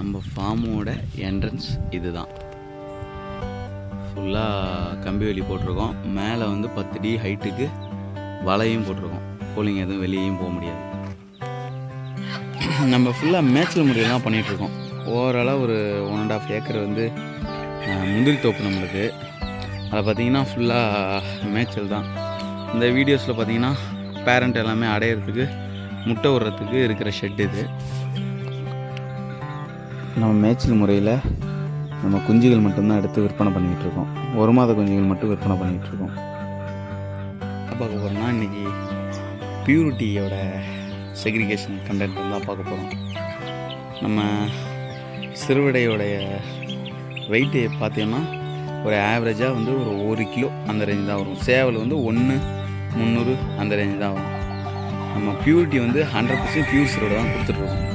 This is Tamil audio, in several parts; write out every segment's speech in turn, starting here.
நம்ம ஃபார்மோட என்ட்ரன்ஸ் இது தான் ஃபுல்லாக கம்பி வேலி போட்டிருக்கோம். மேலே வந்து பத்து டி ஹைட்டுக்கு வலையும் போட்டிருக்கோம். கூலிங் எதுவும் வெளியேயும் போக முடியாது. நம்ம ஃபுல்லாக மேய்ச்சல் முறையில் தான் பண்ணிகிட்ருக்கோம் ஓவராலாக ஒரு ஒன் அண்ட் ஆஃப் ஏக்கர் வந்து முந்திரி தோப்பு நம்மளுக்கு. அதை பார்த்தீங்கன்னா ஃபுல்லாக மேய்ச்சல் தான். இந்த வீடியோஸில் பார்த்தீங்கன்னா பேரண்ட் எல்லாமே அடையிறதுக்கு முட்டை விடுறதுக்கு இருக்கிற ஷெட் இது. நம்ம மேய்ச்சல் முறையில் நம்ம குஞ்சுகள் மட்டும்தான் எடுத்து விற்பனை பண்ணிகிட்ருக்கோம் ஒரு மாத குஞ்சுகள் மட்டும் விற்பனை பண்ணிகிட்ருக்கோம் பார்க்க போகிறோம்னா இன்றைக்கி பியூரிட்டியோட செக்ரிகேஷன் கண்டென்ட் தான் பார்க்க போகிறோம் நம்ம சிறுவிடையோடைய வெயிட்டு பார்த்தீங்கன்னா ஒரு ஆவரேஜாக வந்து ஒரு ஒரு கிலோ அந்த ரேஞ்ச் தான் வரும். சேவல் வந்து ஒன்று முந்நூறு அந்த ரேஞ்ச் தான் வரும். நம்ம பியூரிட்டி வந்து ஹண்ட்ரட் பர்சன்ட் பியூர் சிறுவிடை தான் கொடுத்துட்ருக்கோம்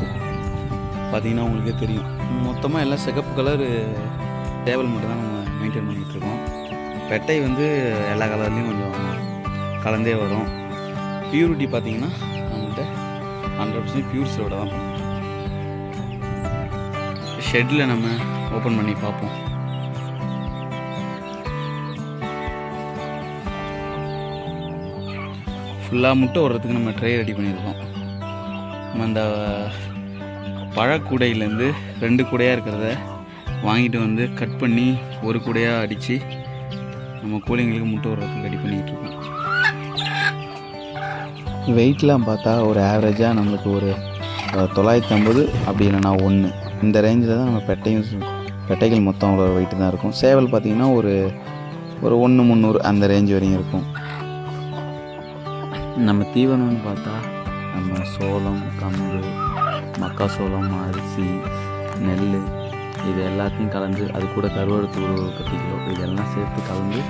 பார்த்தீங்கன்னா உங்களுக்கே தெரியும். மொத்தமாக எல்லாம் சிகப்பு கலர் டேபிள் மட்டும் தான் நம்ம மெயின்டைன் பண்ணிகிட்டு இருக்கோம். பெட்டை வந்து எல்லா கலர்லேயும் கொஞ்சம் கலந்தே வரும். பியூரிட்டி பார்த்தீங்கன்னா நம்மகிட்ட ஹண்ட்ரட் பர்சன்ட் பியூர் சிரோட தான். ஷெட்டில் நம்ம ஓப்பன் பண்ணி பார்ப்போம். ஃபுல்லாக முட்டை விடுறதுக்கு நம்ம ட்ரை ரெடி பண்ணியிருக்கோம். நம்ம அந்த பழக்கூடையிலேருந்து ரெண்டு கூடையாக இருக்கிறத வாங்கிட்டு வந்து கட் பண்ணி ஒரு கூடையாக அடித்து நம்ம கூலிங்களுக்கு முட்டை விடுறதுக்கு ரெடி பண்ணிகிட்டு இருக்கோம். வெயிட்லாம் பார்த்தா ஒரு ஆவரேஜாக நம்மளுக்கு ஒரு தொள்ளாயிரத்தி ஐம்பது அப்படி இல்லைன்னா ஒன்று இந்த ரேஞ்சில் தான் நம்ம பெட்டையும் பெட்டைகள் மொத்தம் அவ்வளோ வெயிட்டு தான் இருக்கும். சேவல் பார்த்திங்கன்னா ஒரு ஒரு ஒன்று முந்நூறு அந்த ரேஞ்ச் வரையும் இருக்கும். நம்ம தீவனம்னு பார்த்தா நம்ம சோளம் கம்பு மக்காசோளம் அரிசி நெல் இது எல்லாத்தையும் கலந்து அது கூட கருவறுத்து ஒரு பத்து கிலோ இதெல்லாம் சேர்த்து கலந்து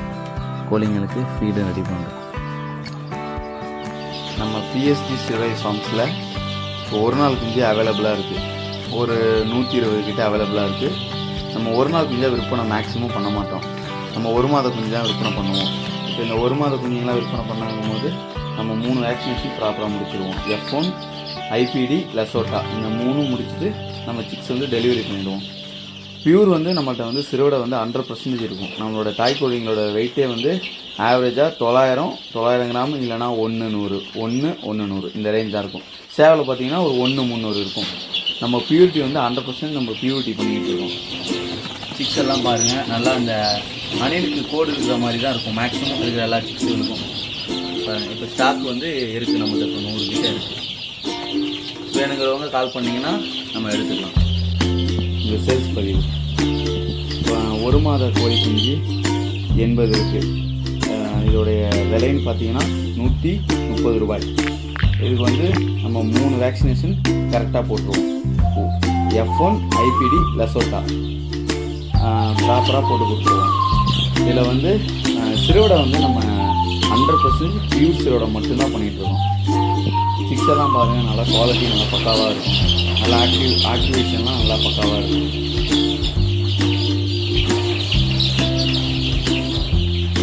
கோழிங்களுக்கு ஃபீடு ரெடி பண்ணுறோம் நம்ம பிஎஸ்டி சிறை ஃபார்ம்ஸில் ஒரு நாள் குஞ்சு அவைலபிளாக இருக்குது ஒரு நூற்றி இருபது கிட்டே அவைலபிளாக இருக்குது நம்ம ஒரு நாள் குஞ்சாக விற்பனை மேக்ஸிமம் பண்ண மாட்டோம். நம்ம ஒரு மாத தான் விற்பனை பண்ணுவோம். இப்போ இந்த ஒரு மாத குஞ்சுங்களாம் விற்பனை பண்ணாங்கும் போது நம்ம மூணு வேக்சினேஷன் ப்ராப்பராக முடிச்சிடுவோம் எஃப் ஒன் ஐபிடி லெசோட்டா இந்த மூணும் முடிச்சுட்டு நம்ம சிக்ஸ் வந்து டெலிவரி பண்ணிவிடுவோம் பியூர் வந்து நம்மள்ட்ட வந்து சிறுவடை வந்து ஹண்ட்ரட் பர்சன்டேஜ் இருக்கும். நம்மளோட தாய்க்கோழிங்களோட வெயிட்டே வந்து ஆவரேஜாக தொள்ளாயிரம் தொள்ளாயிரம் கிராம் இல்லைனா ஒன்று நூறு ஒன்று ஒன்று நூறு. இந்த ரேஞ்ச் தான் இருக்கும். சேவலை பார்த்தீங்கன்னா ஒரு ஒன்று முந்நூறு இருக்கும். நம்ம பியூரிட்டி வந்து ஹண்ட்ரட் பர்சன்ட் நம்ம பியூரிட்டி பண்ணிக்கிட்டு இருக்கோம். சிக்ஸ் எல்லாம் பாருங்கள் நல்லா அந்த அணிலுக்கு கோடு இருக்கிற மாதிரி தான் இருக்கும். மேக்ஸிமம் இருக்கிற எல்லா சிக்ஸும் இருக்கும். இப்போ இப்போ ஸ்டாக் வந்து இருக்குது நம்மகிட்ட இப்போ நூறு கிட்ட இருக்குது வேணுங்கிறவங்க கால் பண்ணிங்கன்னா நம்ம எடுத்துக்கலாம். இந்த சேல்ஸ் பதிவு. இப்போ ஒரு மாத கோழி குஞ்சு எண்பது இருக்குது இதோடைய விலைன்னு பார்த்தீங்கன்னா நூற்றி முப்பது ரூபாய். இதுக்கு வந்து நம்ம மூணு வேக்சினேஷன் கரெக்டாக போட்டுருவோம். எஃப் ஒன் ஐபிடி லெசோட்டா ப்ராப்பராக போட்டு கொடுத்துருவோம். இதில் வந்து அஹ், சிறுவடை வந்து நம்ம ஹண்ட்ரட் பர்சன்ட் பியூர் மட்டும்தான் பண்ணிகிட்ருக்கோம் சிக்ஸெல்லாம் பாருங்கள் நல்லா குவாலிட்டி நல்லா பக்காவாக இருக்கும். நல்லா ஆக்டிவ் ஆக்டிவேஷன்லாம் நல்லா பக்காவாக இருக்கும்.